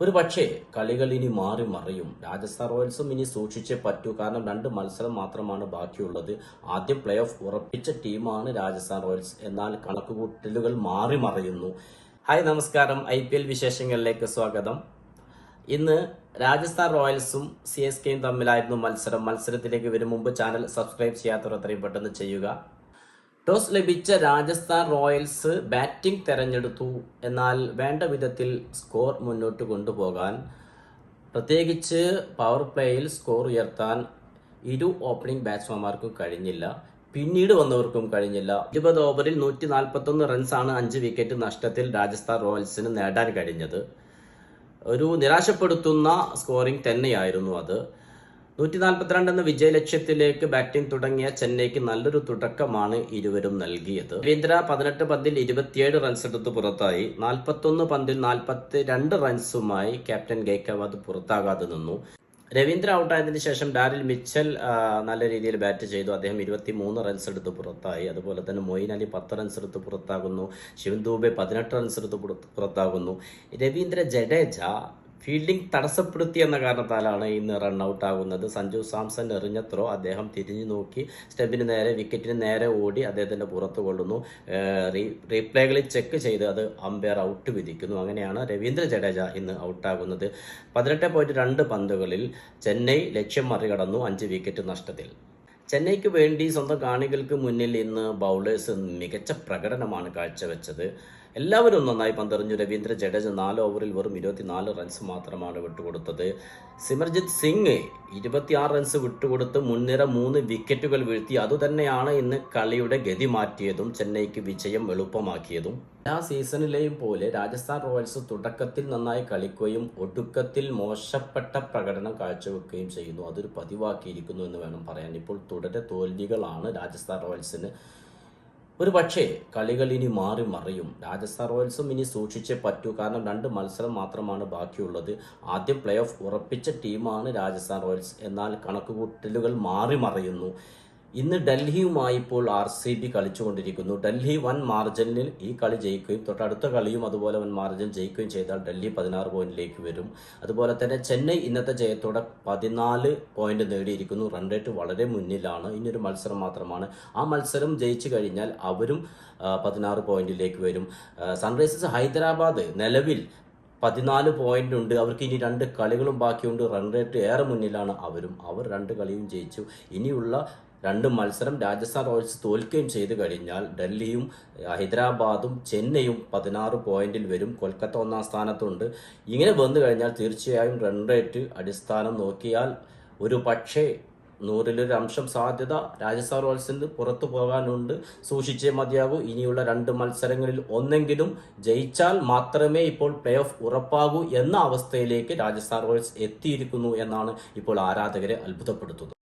ഒരു പക്ഷേ കളികൾ ഇനി മാറി മറിയും. രാജസ്ഥാൻ റോയൽസും ഇനി സൂക്ഷിച്ചേ പറ്റൂ. കാരണം രണ്ട് മത്സരം മാത്രമാണ് ബാക്കിയുള്ളത്. ആദ്യം പ്ലേ ഓഫ് ഉറപ്പിച്ച ടീമാണ് രാജസ്ഥാൻ റോയൽസ്. എന്നാൽ കണക്കുകൂട്ടലുകൾ മാറി മറയുന്നു. ഹായ് നമസ്കാരം. ഐ പി എൽ വിശേഷങ്ങളിലേക്ക് സ്വാഗതം. ഇന്ന് രാജസ്ഥാൻ റോയൽസും സി എസ് കെയും തമ്മിലായിരുന്നു മത്സരം. മത്സരത്തിലേക്ക് വരും മുമ്പ് ചാനൽ സബ്സ്ക്രൈബ് ചെയ്യാത്തവർ അത്രയും പെട്ടെന്ന് ചെയ്യുക. ടോസ് ലഭിച്ച രാജസ്ഥാൻ റോയൽസ് ബാറ്റിംഗ് തെരഞ്ഞെടുത്തു. എന്നാൽ വേണ്ട വിധത്തിൽ സ്കോർ മുന്നോട്ട് കൊണ്ടുപോകാൻ പ്രത്യേകിച്ച് പവർ പ്ലേയിൽ സ്കോർ ഉയർത്താൻ ഇരു ഓപ്പണിംഗ് ബാറ്റ്സ്മാൻമാർക്കും കഴിഞ്ഞില്ല. പിന്നീട് വന്നവർക്കും കഴിഞ്ഞില്ല. ഇരുപത് ഓവറിൽ നൂറ്റി നാൽപ്പത്തൊന്ന് റൺസാണ് അഞ്ച് വിക്കറ്റ് നഷ്ടത്തിൽ രാജസ്ഥാൻ റോയൽസിന് നേടാൻ കഴിഞ്ഞത്. ഒരു നിരാശപ്പെടുത്തുന്ന സ്കോറിംഗ് തന്നെയായിരുന്നു അത്. നൂറ്റി നാൽപ്പത്തിരണ്ട് എന്ന വിജയലക്ഷ്യത്തിലേക്ക് ബാറ്റിംഗ് തുടങ്ങിയ ചെന്നൈക്ക് നല്ലൊരു തുടക്കമാണ് ഇരുവരും നൽകിയത്. രവീന്ദ്ര പതിനെട്ട് പന്തിൽ ഇരുപത്തിയേഴ് റൺസ് എടുത്ത് പുറത്തായി. നാൽപ്പത്തൊന്ന് പന്തിൽ നാൽപ്പത്തി രണ്ട് റൺസുമായി ക്യാപ്റ്റൻ ഗേക്കവാദ് പുറത്താകാതെ നിന്നു. രവീന്ദ്ര ഔട്ടായതിനു ശേഷം ഡാരിൽ മിച്ചൽ നല്ല രീതിയിൽ ബാറ്റ് ചെയ്തു. അദ്ദേഹം ഇരുപത്തി മൂന്ന് റൺസ് എടുത്ത് പുറത്തായി. അതുപോലെ തന്നെ മൊയിൻ അലി പത്ത് റൺസ് എടുത്ത് പുറത്താകുന്നു. ശിവൻ ദൂബെ പതിനെട്ട് റൺസ് എടുത്ത് പുറത്ത് പുറത്താകുന്നു. രവീന്ദ്ര ജഡേജ ഫീൽഡിംഗ് തടസ്സപ്പെടുത്തി എന്ന കാരണത്താലാണ് ഇന്ന് റൺ ഔട്ട് ആകുന്നത്. സഞ്ജു സാംസൺ എറിഞ്ഞ ത്രോ അദ്ദേഹം തിരിഞ്ഞു നോക്കി സ്റ്റെമ്പിന് നേരെ വിക്കറ്റിന് നേരെ ഓടി അദ്ദേഹത്തിന്റെ പുറത്ത് കൊള്ളുന്നു. റീപ്ലേകളിൽ ചെക്ക് ചെയ്ത് അത് അമ്പയർ ഔട്ട് വിധിക്കുന്നു. അങ്ങനെയാണ് രവീന്ദ്ര ജഡേജ ഇന്ന് ഔട്ടാകുന്നത് പതിനെട്ട് പോയിന്റ് രണ്ട് പന്തുകളിൽ ചെന്നൈ ലക്ഷ്യം മറികടന്നു അഞ്ച് വിക്കറ്റ് നഷ്ടത്തിൽ. ചെന്നൈക്ക് വേണ്ടി സ്വന്തം കാണികൾക്ക് മുന്നിൽ ഇന്ന് ബൗളേഴ്സ് മികച്ച പ്രകടനമാണ് കാഴ്ചവെച്ചത്. എല്ലാവരും നന്നായി പന്തെറിഞ്ഞു. രവീന്ദ്ര ജഡേജ നാല് ഓവറിൽ വെറും ഇരുപത്തിനാല് റൺസ് മാത്രമാണ് വിട്ടുകൊടുത്തത്. സിമർജിത് സിംഗ് ഇരുപത്തിയാറ് റൺസ് വിട്ടുകൊടുത്ത് മുൻനിര മൂന്ന് വിക്കറ്റുകൾ വീഴ്ത്തി. അതുതന്നെയാണ് ഇന്ന് കളിയുടെ ഗതി മാറ്റിയതും ചെന്നൈക്ക് വിജയം എളുപ്പമാക്കിയതും. എല്ലാ സീസണിലെയും പോലെ രാജസ്ഥാൻ റോയൽസ് തുടക്കത്തിൽ നന്നായി കളിക്കുകയും ഒടുക്കത്തിൽ മോശപ്പെട്ട പ്രകടനം കാഴ്ചവെക്കുകയും ചെയ്യുന്നു. അതൊരു പതിവാക്കിയിരിക്കുന്നു എന്ന് വേണം പറയാൻ. ഇപ്പോൾ തുടരെ തോൽവികളാണ് രാജസ്ഥാൻ റോയൽസിന് ഒരു പക്ഷേ കളികൾ ഇനി മാറി മറിയും. രാജസ്ഥാൻ റോയൽസും ഇനി സൂക്ഷിച്ചേ പറ്റൂ. കാരണം രണ്ട് മത്സരം മാത്രമാണ് ബാക്കിയുള്ളത്. ആദ്യം പ്ലേ ഓഫ് ഉറപ്പിച്ച ടീമാണ് രാജസ്ഥാൻ റോയൽസ്. എന്നാൽ കണക്കുകൂട്ടലുകൾ മാറി മറയുന്നു. ഇന്ന് ഡൽഹിയുമായി ഇപ്പോൾ ആർ സി ബി കളിച്ചുകൊണ്ടിരിക്കുന്നു. ഡൽഹി വൻ മാർജിനിൽ ഈ കളി ജയിക്കുകയും തൊട്ടടുത്ത കളിയും അതുപോലെ വൻ മാർജിൻ ജയിക്കുകയും ചെയ്താൽ ഡൽഹി പതിനാറ് പോയിന്റിലേക്ക് വരും. അതുപോലെ തന്നെ ചെന്നൈ ഇന്നത്തെ ജയത്തോടെ പതിനാല് പോയിന്റ് നേടിയിരിക്കുന്നു. റൺ റേറ്റ് വളരെ മുന്നിലാണ്. ഇനിയൊരു മത്സരം മാത്രമാണ്. ആ മത്സരം ജയിച്ചു കഴിഞ്ഞാൽ അവരും പതിനാറ് പോയിന്റിലേക്ക് വരും. സൺറൈസേഴ്സ് ഹൈദരാബാദ് നിലവിൽ പതിനാല് പോയിന്റ് ഉണ്ട്. അവർക്ക് ഇനി രണ്ട് കളികളും ബാക്കിയുണ്ട്. റൺ റേറ്റ് ഏറെ മുന്നിലാണ് അവരും. അവർ രണ്ട് കളിയും ജയിച്ചു. ഇനിയുള്ള രണ്ട് മത്സരം രാജസ്ഥാൻ റോയൽസ് തോൽക്കുകയും ചെയ്തു കഴിഞ്ഞാൽ ഡൽഹിയും ഹൈദരാബാദും ചെന്നൈയും പതിനാറ് പോയിന്റിൽ വരും. കൊൽക്കത്ത ഒന്നാം സ്ഥാനത്തുണ്ട്. ഇങ്ങനെ വന്നു കഴിഞ്ഞാൽ തീർച്ചയായും റൺ റേറ്റ് അടിസ്ഥാനം നോക്കിയാൽ ഒരു പക്ഷേ നൂറിലൊരു അംശം സാധ്യത രാജസ്ഥാൻ റോയൽസിന് പുറത്തു പോകാനുണ്ട്. സൂക്ഷിച്ചേ മതിയാകൂ. ഇനിയുള്ള രണ്ട് മത്സരങ്ങളിൽ ഒന്നെങ്കിലും ജയിച്ചാൽ മാത്രമേ ഇപ്പോൾ പ്ലേ ഓഫ് ഉറപ്പാകൂ എന്ന അവസ്ഥയിലേക്ക് രാജസ്ഥാൻ റോയൽസ് എത്തിയിരിക്കുന്നു എന്നാണ് ഇപ്പോൾ ആരാധകരെ അത്ഭുതപ്പെടുത്തുന്നത്.